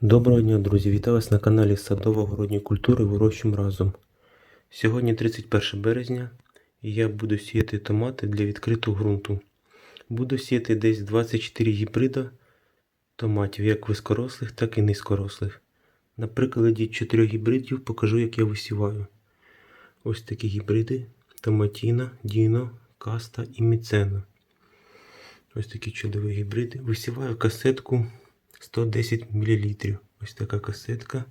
Доброго дня, друзі! Вітаю вас на каналі Садово-городні культури Вирощуємо разом. Сьогодні 31 березня і я буду сіяти томати для відкритого ґрунту. Буду сіяти десь 24 гібрида томатів, як високорослих, так і низькорослих. На прикладі 4 гібридів покажу, як я висіваю. Ось такі гібриди: Томатіна, Діно, Каста і Міцена. Ось такі чудові гібриди. Висіваю касетку 110 мл. Ось така касетка.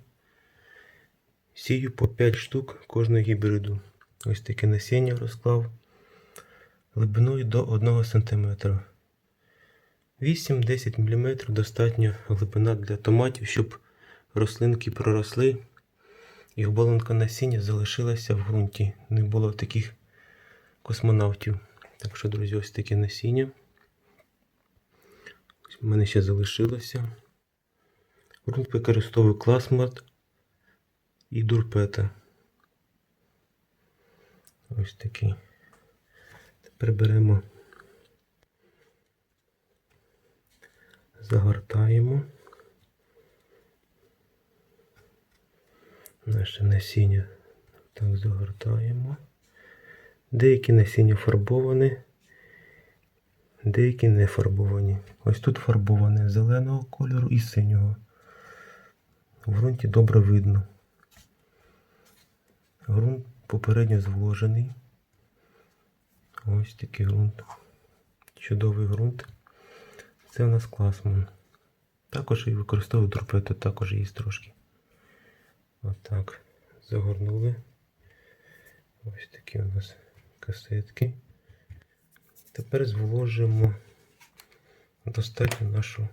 Сію по 5 штук кожного гібриду. Ось таке насіння розклав глибиною до 1 см. 8-10 мм достатньо глибина для томатів, щоб рослинки проросли і оболонка насіння залишилася в ґрунті. Не було таких космонавтів. Так що, друзі, ось таке насіння. Ось У мене ще залишилося. Ґрунт використовую класмат і дурпета. Ось такий. Тепер беремо, загортаємо наше насіння. Так, загортаємо. Деякі насіння фарбовані, деякі не фарбовані. Ось тут фарбоване зеленого кольору і синього. В ґрунті добре видно. Ґрунт попередньо зволожений. Ось такий ґрунт. Чудовий ґрунт. Це у нас класман. Також і використовую турпету, також є трошки. Отак. Загорнули. Ось такі у нас касетки. Тепер зволожимо достатньо нашу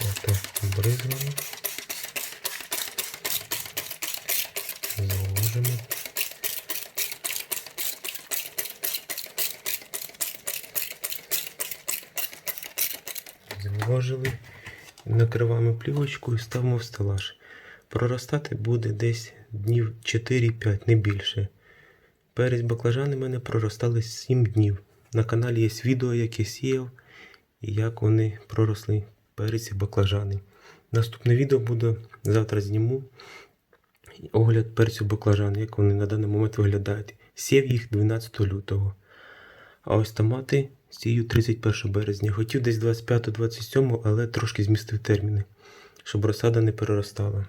отак Зволожили. Накриваємо плівочку і ставимо в стелаж. Проростати буде десь днів 4-5, не більше. Перець баклажани в мене проростали 7 днів. На каналі є відео, як я сіяв і як вони проросли перець і баклажани. Наступне відео буде завтра зніму огляд перцю баклажан, як вони на даний момент виглядають. Сів їх 12 лютого. А ось томати сію 31 березня. Хотів десь 25-27, але трошки змістив терміни, щоб розсада не переростала.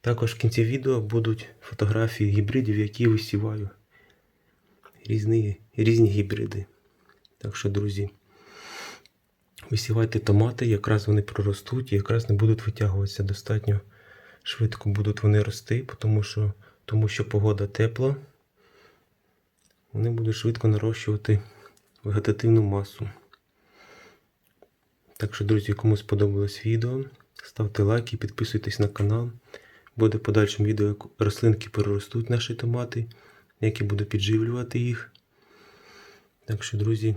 Також в кінці відео будуть фотографії гібридів, які висіваю. Різні, різні гібриди. Так що, друзі, висівайте томати, якраз вони проростуть і якраз не будуть витягуватися достатньо швидко будуть вони рости, тому що, тому що погода тепла. Вони будуть швидко нарощувати вегетативну масу. Так що, друзі, кому сподобалось відео, ставте лайки, підписуйтесь на канал. Буде в подальшому відео, як рослинки переростуть наші томати, як я буду підживлювати їх. Так що, друзі,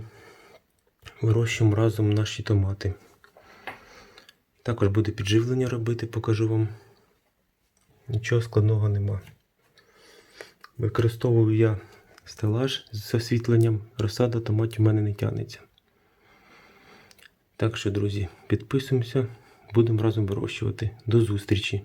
вирощуємо разом наші томати. Також буде підживлення робити, покажу вам. Нічого складного нема. Використовую я стелаж з освітленням, розсада томатів у мене не тягнеться. Так що, друзі, підписуємося, будемо разом вирощувати. До зустрічі!